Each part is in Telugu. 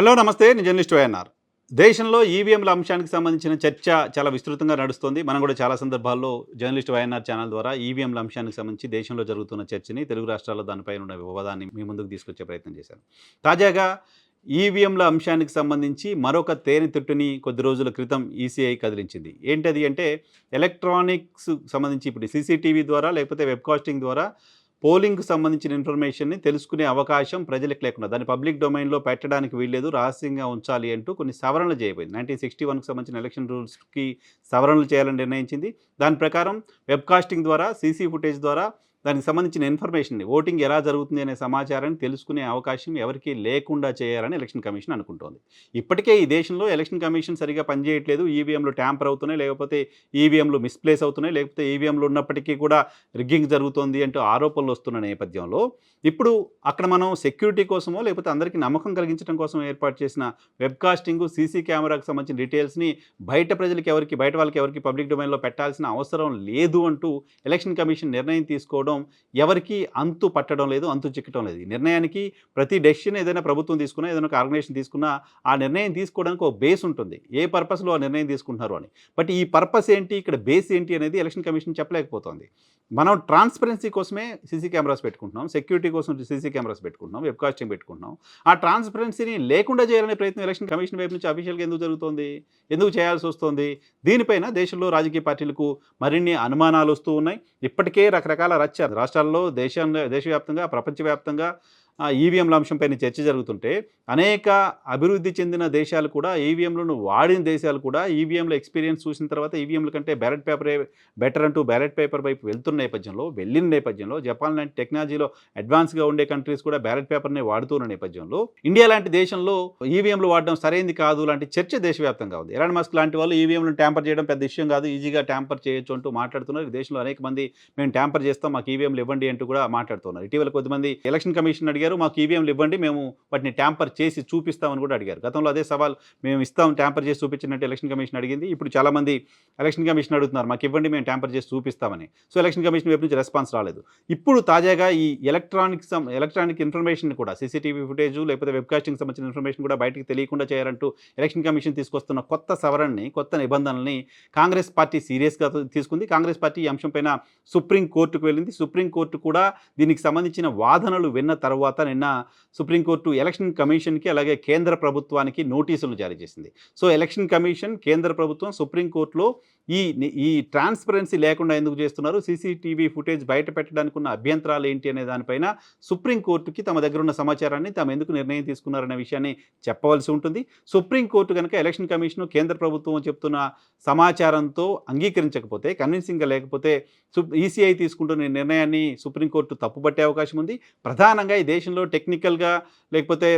హలో నమస్తే. నేను జర్నలిస్ట్ వైఎన్ఆర్. దేశంలో ఈవీఎంల అంశానికి సంబంధించిన చర్చ చాలా విస్తృతంగా నడుస్తుంది. మనం కూడా చాలా సందర్భాల్లో జర్నలిస్ట్ వైఎన్ఆర్ ఛానల్ ద్వారా ఈవీఎంల అంశానికి సంబంధించి దేశంలో జరుగుతున్న చర్చని తెలుగు రాష్ట్రాల్లో దానిపైన ఉన్న వివాదాన్ని మీ ముందుకు తీసుకొచ్చే ప్రయత్నం చేశాను. తాజాగా ఈవీఎంల అంశానికి సంబంధించి మరొక తేనె తిట్టుని కొద్ది రోజుల క్రితం ఈసీఐ కదిలించింది. ఏంటది అంటే ఎలక్ట్రానిక్స్ సంబంధించి ఇప్పుడు సీసీటీవీ ద్వారా లేకపోతే వెబ్కాస్టింగ్ ద్వారా పోలింగ్కు సంబంధించిన ఇన్ఫర్మేషన్ని తెలుసుకునే అవకాశం ప్రజలకు లేకుండా దాన్ని పబ్లిక్ డొమైన్లో పెట్టడానికి వీల్లేదు రహస్యంగా ఉంచాలి అంటూ కొన్ని సవరణలు చేయబోయింది. నైన్టీన్ సిక్స్టీ వన్కి సంబంధించిన ఎలక్షన్ రూల్స్కి సవరణలు చేయాలని నిర్ణయించింది. దాని ప్రకారం వెబ్కాస్టింగ్ ద్వారా సీసీ ఫుటేజ్ ద్వారా దానికి సంబంధించిన ఇన్ఫర్మేషన్ని ఓటింగ్ ఎలా జరుగుతుంది అనే సమాచారాన్ని తెలుసుకునే అవకాశం ఎవరికీ లేకుండా చేయాలని ఎలక్షన్ కమిషన్ అనుకుంటోంది. ఇప్పటికే ఈ దేశంలో ఎలక్షన్ కమిషన్ సరిగా పనిచేయట్లేదు. ఈవీఎంలు ట్యాంపర్ అవుతున్నాయి లేకపోతే ఈవీఎంలు మిస్ప్లేస్ అవుతున్నాయి లేకపోతే ఈవీఎంలు ఉన్నప్పటికీ కూడా రిగ్గింగ్ జరుగుతోంది అంటూ ఆరోపణలు వస్తున్న నేపథ్యంలో ఇప్పుడు అక్కడ మనం సెక్యూరిటీ కోసమో లేకపోతే అందరికీ నమ్మకం కలిగించడం కోసం ఏర్పాటు చేసిన వెబ్కాస్టింగ్ సీసీ కెమెరాకు సంబంధించిన డీటెయిల్స్ని బయట ప్రజలకు ఎవరికి బయట వాళ్ళకి ఎవరికి పబ్లిక్ డొమైన్లో పెట్టాల్సిన అవసరం లేదు అంటూ ఎలక్షన్ కమిషన్ నిర్ణయం తీసుకోవడం ఎవరికి అంతు పట్టడం లేదు అంతు చిక్కడం లేదు. నిర్ణయానికి ప్రతి డెసిషన్ ఏదైనా ప్రభుత్వం తీసుకున్నా ఏదైనా ఒక ఆర్గనైజేషన్ తీసుకున్నా ఆ నిర్ణయం తీసుకోవడానికి ఒక బేస్ ఉంటుంది. ఏ పర్పస్లో ఆ నిర్ణయం తీసుకుంటున్నారు అని. బట్ ఈ పర్పస్ ఏంటి ఇక్కడ బేస్ ఏంటి అనేది ఎలక్షన్ కమిషన్ చెప్పలేకపోతుంది. మనం ట్రాన్స్పరెన్సీ కోసమే సీసీ కెమెరాస్ పెట్టుకుంటున్నాం సెక్యూరిటీ కోసం సీసీ కెమెరాస్ పెట్టుకుంటున్నాం వెబ్కాస్టింగ్ పెట్టుకుంటున్నాం. ఆ ట్రాన్స్పరెన్సీని లేకుండా చేయాలనే ప్రయత్నం ఎలక్షన్ కమిషన్ వైపు నుంచి అఫీషియల్గా ఎందుకు జరుగుతోంది? ఎందుకు చేయాల్సి వస్తుంది? దీనిపైన దేశంలో రాజకీయ పార్టీలకు మరిన్ని అనుమానాలు వస్తూ ఉన్నాయి. ఇప్పటికే రకరకాల రచ్చ రాష్ట్రాల్లో దేశంలో దేశవ్యాప్తంగా ప్రపంచవ్యాప్తంగా ఈవీఎంల అంశంపైన చర్చ జరుగుతుంటే అనేక అభివృద్ధి చెందిన దేశాలు కూడా ఈవీఎంలను వాడిన దేశాలు కూడా ఈవీఎంల ఎక్స్పీరియన్స్ చూసిన తర్వాత ఈవీఎంల కంటే బ్యాలెట్ పేపరే బెటర్ అంటూ బ్యాలెట్ పేపర్ వైపు వెళ్తున్న నేపథ్యంలో వెళ్ళిన నేపథ్యంలో జపాన్ లాంటి టెక్నాలజీలో అడ్వాన్స్గా ఉండే కంట్రీస్ కూడా బ్యాలెట్ పేపర్నే వాడుతున్న నేపథ్యంలో ఇండియా లాంటి దేశంలో ఈవీఎంలు వాడడం సరైంది కాదు లాంటి చర్చ దేశవ్యాప్తంగా ఉంది. ఎలాంటి మస్క్ లాంటి వాళ్ళు ఈవీఎంలను ట్యాంపర్ చేయడం పెద్ద విషయం కాదు ఈజీగా ట్యాంపర్ చేయొచ్చు అంటూ మాట్లాడుతున్నారు. దేశంలో అనేక మంది మేము ట్యాంపర్ చేస్తాం మాకు ఈవీఎంలు ఇవ్వండి అంటూ కూడా మాట్లాడుతున్నారు. ఇటీవల కొద్దిమంది ఎలక్షన్ కమిషన్ అడిగారు మాకు ఈవీఎంలు ఇవ్వండి మేము వాటిని ట్యాంపర్ చేసి చూపిస్తామని కూడా అడిగారు. గతంలో అదే సవాల్ మేము ఇస్తాం ట్యాంపర్ చేసి చూపించినట్టు ఎలక్షన్ కమిషన్ అడిగింది. ఇప్పుడు చాలామంది ఎలక్షన్ కమిషన్ అడుగుతున్నారు మాకు ఇవ్వండి మేము ట్యాంపర్ చేసి చూపిస్తామని. సో ఎలక్షన్ కమిషన్ వైపు నుంచి రెస్పాన్స్ రాలేదు. ఇప్పుడు తాజాగా ఈ ఎలక్ట్రానిక్ ఎలక్ట్రానిక్ ఇన్ఫర్మేషన్ కూడా సీసీటీవీ ఫుటేజ్ లేకపోతే వెబ్కాస్టింగ్ సంబంధించిన ఇన్ఫర్మేషన్ కూడా బయటకు తెలియకుండా చేయాలంటూ ఎలక్షన్ కమిషన్ తీసుకొస్తున్న కొత్త సవరణని కొత్త నిబంధనల్ని కాంగ్రెస్ పార్టీ సీరియస్గా తీసుకుంది. కాంగ్రెస్ పార్టీ ఈ అంశంపైన సుప్రీం కోర్టుకు వెళ్ళింది. సుప్రీం కోర్టు కూడా దీనికి సంబంధించిన వాదనలు విన్న తర్వాత నిన్న సుప్రీంకోర్టు ఎలక్షన్ కమిషన్కి అలాగే కేంద్ర ప్రభుత్వానికి నోటీసులు జారీ చేసింది. సో ఎలక్షన్ కమిషన్ కేంద్ర ప్రభుత్వం సుప్రీంకోర్టులో ఈ ఈ ట్రాన్స్పరెన్సీ లేకుండా ఎందుకు చేస్తున్నారు? సీసీటీవీ ఫుటేజ్ బయట పెట్టడానికి ఉన్న అభ్యంతరాలు ఏంటి అనే దానిపైన సుప్రీంకోర్టుకి తమ దగ్గర ఉన్న సమాచారాన్ని తాము ఎందుకు నిర్ణయం తీసుకున్నారనే విషయాన్ని చెప్పవలసి ఉంటుంది. సుప్రీంకోర్టు కనుక ఎలక్షన్ కమిషన్ కేంద్ర ప్రభుత్వం చెప్తున్న సమాచారంతో అంగీకరించకపోతే కన్విన్సింగ్గా లేకపోతే ఈసీఐ తీసుకుంటున్న నిర్ణయాన్ని సుప్రీంకోర్టు తప్పుపట్టే అవకాశం ఉంది. ప్రధానంగా ఈ దేశంలో టెక్నికల్గా లేకపోతే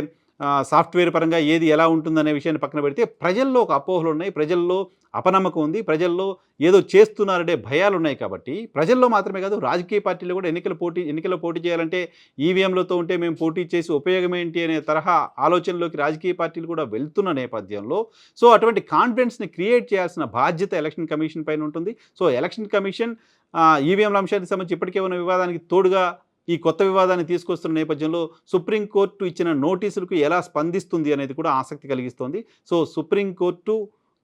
సాఫ్ట్వేర్ పరంగా ఏది ఎలా ఉంటుందనే విషయాన్ని పక్కన పెడితే ప్రజల్లో ఒక అపోహలు ఉన్నాయి. ప్రజల్లో అపనమ్మకం ఉంది. ప్రజల్లో ఏదో చేస్తున్నారనే భయాలు ఉన్నాయి కాబట్టి ప్రజల్లో మాత్రమే కాదు రాజకీయ పార్టీలు కూడా ఎన్నికల పోటీ ఎన్నికల పోటీ చేయాలంటే ఈవీఎంలతో ఉంటే మేము పోటీ చేసి ఉపయోగం ఏంటి అనే తరహా ఆలోచనలోకి రాజకీయ పార్టీలు కూడా వెళ్తున్న నేపథ్యంలో సో అటువంటి కాన్ఫిడెన్స్ని క్రియేట్ చేయాల్సిన బాధ్యత ఎలక్షన్ కమిషన్ పైన ఉంటుంది. సో ఎలక్షన్ కమిషన్ ఈవీఎంల అంశానికి సంబంధించి ఇప్పటికే ఉన్న వివాదానికి తోడుగా ఈ కొత్త వివాదాన్ని తీసుకొస్తున్న నేపథ్యంలో సుప్రీంకోర్టు ఇచ్చిన నోటీసులకు ఎలా స్పందిస్తుంది అనేది కూడా ఆసక్తి కలిగిస్తోంది. సో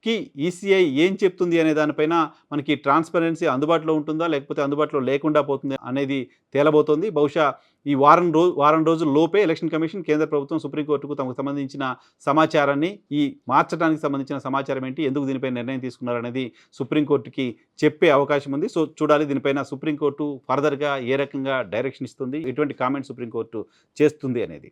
కి ఈసీఐ ఏం చెప్తుంది అనే దానిపైన మనకి ట్రాన్స్పరెన్సీ అందుబాటులో ఉంటుందా లేకపోతే అందుబాటులో లేకుండా పోతుంది అనేది తేలబోతోంది. బహుశా ఈ వారం రోజు వారం రోజుల లోపే ఎలక్షన్ కమిషన్ కేంద్ర ప్రభుత్వం సుప్రీంకోర్టుకు తమకు సంబంధించిన సమాచారాన్ని ఈ మార్చడానికి సంబంధించిన సమాచారం ఏంటి ఎందుకు దీనిపై నిర్ణయం తీసుకున్నారనేది సుప్రీంకోర్టుకి చెప్పే అవకాశం ఉంది. సో చూడాలి దీనిపైన సుప్రీంకోర్టు ఫర్దర్గా ఏ రకంగా డైరెక్షన్ ఇస్తుంది ఎటువంటి కామెంట్ సుప్రీంకోర్టు చేస్తుంది అనేది.